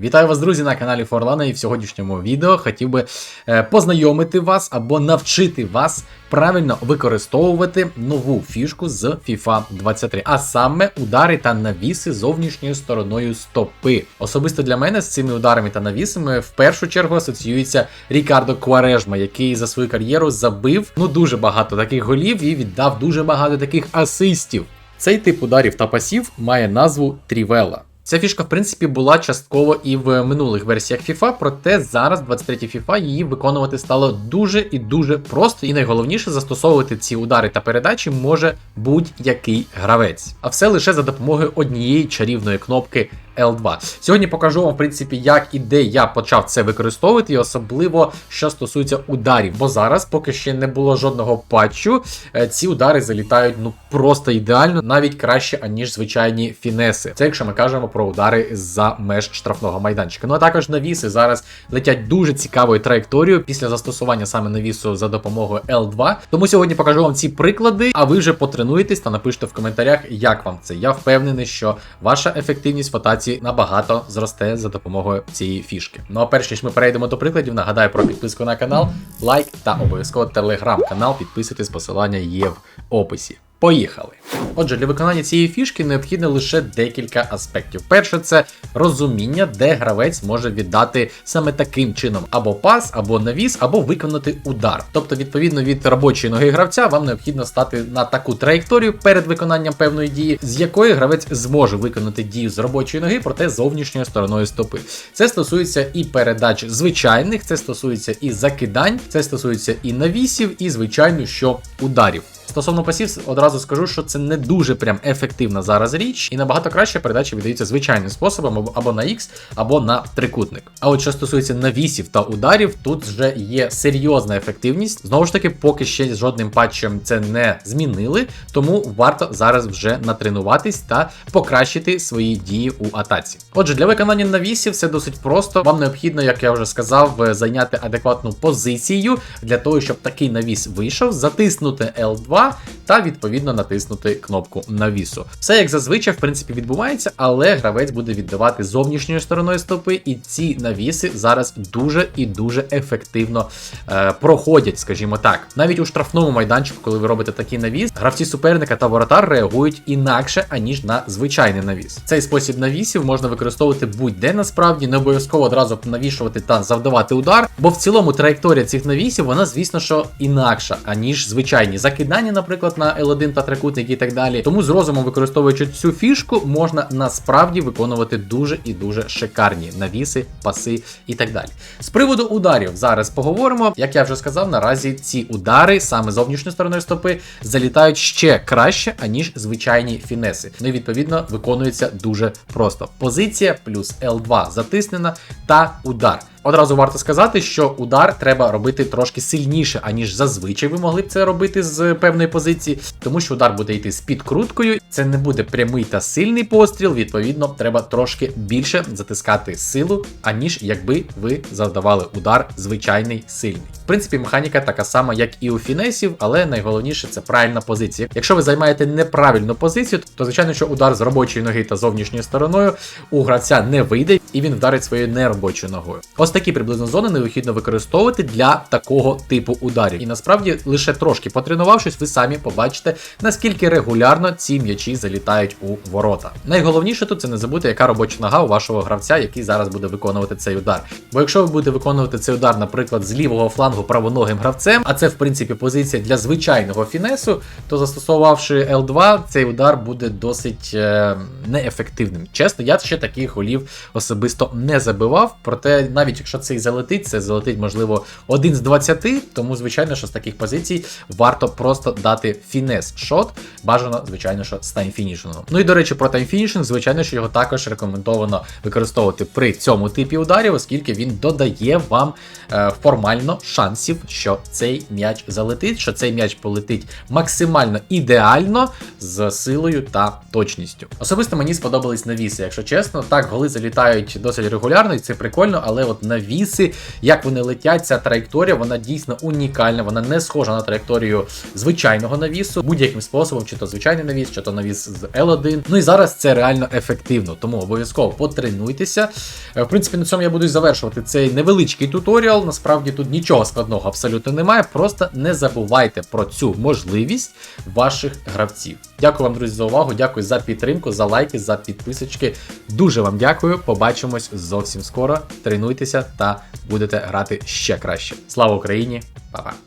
Вітаю вас, друзі, на каналі Форлана, і в сьогоднішньому відео хотів би е, познайомити вас або навчити вас правильно використовувати нову фішку з FIFA 23, а саме удари та навіси зовнішньою стороною стопи. Особисто для мене з цими ударами та навісами в першу чергу асоціюється Рікардо Кварежма, який за свою кар'єру забив ну дуже багато таких голів і віддав дуже багато таких асистів. Цей тип ударів та пасів має назву Трівела. Ця фішка, в принципі, була частково і в минулих версіях FIFA, проте зараз, 23 FIFA, її виконувати стало дуже і дуже просто, і найголовніше застосовувати ці удари та передачі може будь-який гравець. А все лише за допомогою однієї чарівної кнопки L2. Сьогодні покажу вам, в принципі, як і де я почав це використовувати, і особливо що стосується ударів. Бо зараз, поки ще не було жодного патчу, е, ці удари залітають ну просто ідеально, навіть краще, аніж звичайні фінеси. Це якщо ми кажемо про удари за меж штрафного майданчика. Ну а також навіси зараз летять дуже цікавою траєкторією після застосування саме навісу за допомогою L2. Тому сьогодні покажу вам ці приклади, а ви вже потренуєтесь та напишіть в коментарях, як вам це. Я впевнений, що ваша ефективність в атаці набагато зросте за допомогою цієї фішки. Ну а перш ніж ми перейдемо до прикладів, нагадаю про підписку на канал, лайк та обов'язково телеграм-канал. Підписуйтесь, посилання є в описі. Поїхали! Отже, для виконання цієї фішки необхідно лише декілька аспектів. Перше, це розуміння, де гравець може віддати саме таким чином або пас, або навіс, або виконати удар. Тобто, відповідно від робочої ноги гравця, вам необхідно стати на таку траєкторію перед виконанням певної дії, з якої гравець зможе виконати дію з робочої ноги, проте зовнішньою стороною стопи. Це стосується і передач звичайних, це стосується і закидань, це стосується і навісів, і звичайно, що ударів. Стосовно пасів, одразу скажу, що це не дуже прям ефективна зараз річ, і набагато краще передачі віддаються звичайним способом або- на X, або на трикутник. А от що стосується навісів та ударів, тут вже є серйозна ефективність. Знову ж таки, поки ще з жодним патчем це не змінили, тому варто зараз вже натренуватись та покращити свої дії у атаці. Отже, для виконання навісів все досить просто. Вам необхідно, як я вже сказав, зайняти адекватну позицію для того, щоб такий навіс вийшов, затиснути L2 lá. Та відповідно натиснути кнопку навісу. Все як зазвичай, в принципі, відбувається, але гравець буде віддавати зовнішньою стороною стопи, і ці навіси зараз дуже і дуже ефективно е, проходять, скажімо так. Навіть у штрафному майданчику, коли ви робите такий навіс, гравці суперника та воротар реагують інакше, аніж на звичайний навіс. Цей спосіб навісів можна використовувати будь-де насправді, не обов'язково одразу навішувати та завдавати удар, бо в цілому траєкторія цих навісів, вона, звісно, що інакша, аніж звичайні закидання, наприклад, на L1 та трикутник і так далі. Тому з розумом використовуючи цю фішку, можна насправді виконувати дуже і дуже шикарні навіси, паси і так далі. З приводу ударів зараз поговоримо. Як я вже сказав, наразі ці удари саме зовнішньою стороною стопи залітають ще краще, аніж звичайні фінеси. Ну і відповідно виконується дуже просто. Позиція плюс L2 затиснена та удар. Одразу варто сказати, що удар треба робити трошки сильніше, аніж зазвичай ви могли б це робити з певної позиції, тому що удар буде йти з підкруткою. Це не буде прямий та сильний постріл. Відповідно, треба трошки більше затискати силу, аніж якби ви завдавали удар звичайний сильний. В принципі, механіка така сама, як і у фінесів, але найголовніше це правильна позиція. Якщо ви займаєте неправильну позицію, то звичайно, що удар з робочої ноги та зовнішньою стороною у гравця не вийде, і він вдарить своєю неробочою ногою. Ось такі приблизно зони необхідно використовувати для такого типу ударів. І насправді лише трошки потренувавшись, ви самі побачите, наскільки регулярно ці м'ячі залітають у ворота. Найголовніше тут це не забути, яка робоча нога у вашого гравця, який зараз буде виконувати цей удар. Бо якщо ви будете виконувати цей удар, наприклад, з лівого флангу правоногим гравцем, а це в принципі позиція для звичайного фінесу, то застосувавши L2, цей удар буде досить е, неефективним. Чесно, я ще таких голів особисто не забивав. Проте, навіть якщо це і залетить, це залетить, можливо, один з 20, тому, звичайно, що з таких позицій варто просто дати фінес шот. Бажано, звичайно, що з таймфінішингом. Ну і до речі, про таймфінішинг, звичайно, що його також рекомендовано використовувати при цьому типі ударів, оскільки він додає вам е, формально шанс шансів, що цей м'яч залетить, що цей м'яч полетить максимально ідеально з силою та точністю. Особисто мені сподобались навіси, якщо чесно. Так, голи залітають досить регулярно, і це прикольно, але от навіси, як вони летять, ця траєкторія, вона дійсно унікальна, вона не схожа на траєкторію звичайного навісу, будь-яким способом, чи то звичайний навіс, чи то навіс з L1. Ну і зараз це реально ефективно, тому обов'язково потренуйтеся. Е, В принципі, на цьому я буду завершувати цей невеличкий туторіал. Насправді тут нічого складного абсолютно немає. Просто не забувайте про цю можливість ваших гравців. Дякую вам, друзі, за увагу. Дякую за підтримку, за лайки, за підписочки. Дуже вам дякую. Побачимось зовсім скоро. Тренуйтеся та будете грати ще краще. Слава Україні! Па-па!